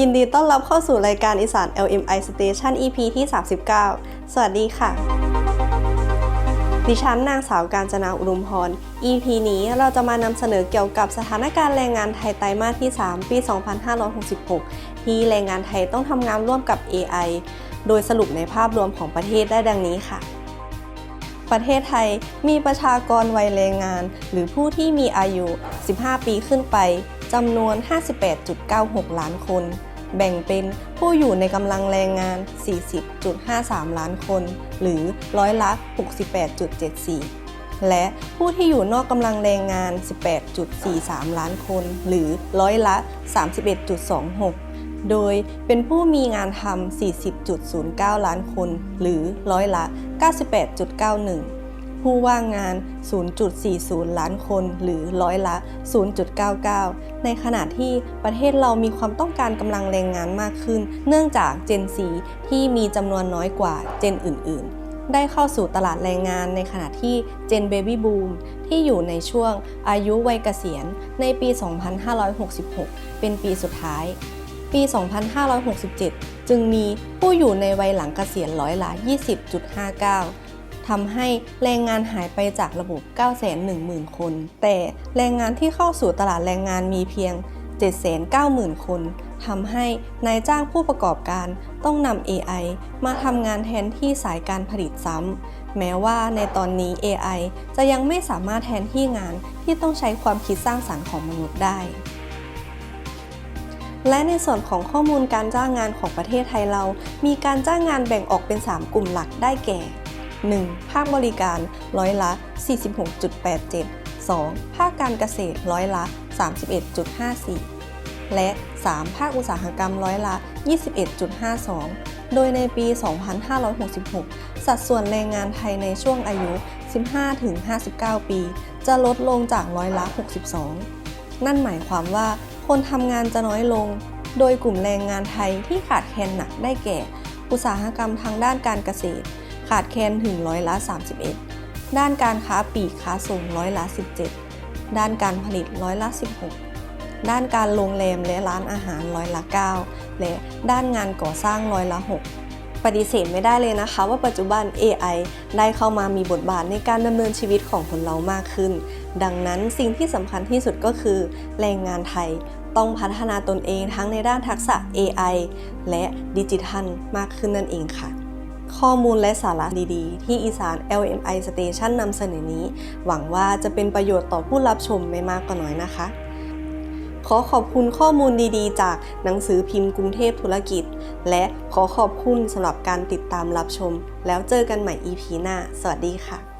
ยินดีต้อนรับเข้าสู่รายการอีสาน LMI Station EP ที่ 39 สวัสดีค่ะ ดิฉันนางสาวการจนาอุดมพร EP นี้เราจะมานำเสนอเกี่ยวกับสถานการณ์แรงงานไทยไตรมาสที่ 3 ปี 2566 ที่แรงงานไทยต้องทำงานร่วมกับ AI โดยสรุปในภาพรวมของประเทศได้ดังนี้ค่ะ ประเทศไทยมีประชากรวัยแรงงาน หรือผู้ที่มีอายุ 15 ปีขึ้นไปจำนวน 58.96 ล้านคน แบ่งเป็นผู้อยู่ในกำลังแรงงาน 40.53 ล้านคน หรือร้อยละ68.74 และผู้ที่อยู่นอกกำลังแรงงาน 18.43 ล้านคน หรือร้อยละ 31.26 โดยเป็นผู้มีงานทำ 40.09 ล้านคน หรือร้อยละ 98.91 ผู้ว่างงาน 0.40 ล้านคน หรือร้อยละ 0.99 ในขณะที่ประเทศเรามีความต้องการกำลังแรงงานมากขึ้น เนื่องจากเจน C ที่มีจำนวนน้อยกว่าเจนอื่น ๆได้เข้าสู่ตลาดแรงงานในขณะที่เจน Baby Boom ที่อยู่ในช่วงอายุวัยเกษียณในปี 2566 เป็นปีสุดท้าย ปี 2567 จึงมีผู้อยู่ในวัยหลังเกษียณร้อยละ 20.59 ทำให้แรงงานหายไปจากระบบ 910,000 คน แต่แรงงานที่เข้าสู่ตลาดแรงงานมีเพียง 790,000 คนทำให้นายจ้างผู้ประกอบการต้องนำ AI มาทำงานแทนที่สายการผลิตซ้ำ แม้ว่าในตอนนี้ AI จะยังไม่สามารถแทนที่งานที่ต้องใช้ความคิดสร้างสรรค์ของมนุษย์ได้ และในส่วนของข้อมูลการจ้างงานของประเทศไทยเรา มีการจ้างงานแบ่งออกเป็น 3 กลุ่มหลักได้แก่ 1. ภาคบริการร้อยละ 46.87 2. ภาคการเกษตรร้อยละ 31.54 และ 3. ภาคอุตสาหกรรมร้อยละ 21.52 โดยในปี 2566 สัดส่วนแรงงานไทยในช่วงอายุ 15-59 ปี จะลดลงจากร้อยละ 62 นั่นหมายความว่า คนทำงานจะน้อยลง โดยกลุ่มแรงงานไทยที่ขาดแคลนหนักได้แก่ อุตสาหกรรมทางด้านการเกษตร ขาดแคลนถึงร้อยละ 31 ด้านการค้าปลีกค้าส่งร้อยละ 17 ด้านการผลิตร้อยละ 16 ด้านการโรงแรมและร้านอาหารร้อยละ 9 และด้านงานก่อสร้างร้อยละ 6 ปฏิเสธไม่ได้เลยนะคะ ว่าปัจจุบัน AI ได้เข้ามามีบทบาทในการดำเนินชีวิตของคนเรามากขึ้น ดังนั้นสิ่งที่สำคัญที่สุดก็คือ แรงงานไทยต้องพัฒนาตนเองทั้งในด้านทักษะ AI และดิจิทัลมากขึ้นนั่นเองค่ะ ข้อมูลและสาระดีๆ ที่อีสาน LMI Station นำเสนอนี้ หวังว่าจะเป็นประโยชน์ต่อผู้รับชมไม่มากก็น้อยนะคะ ขอขอบคุณข้อมูลดีๆ จากหนังสือพิมพ์กรุงเทพธุรกิจ และขอขอบคุณสำหรับการติดตามรับชม แล้วเจอกันใหม่ EP หน้า สวัสดีค่ะ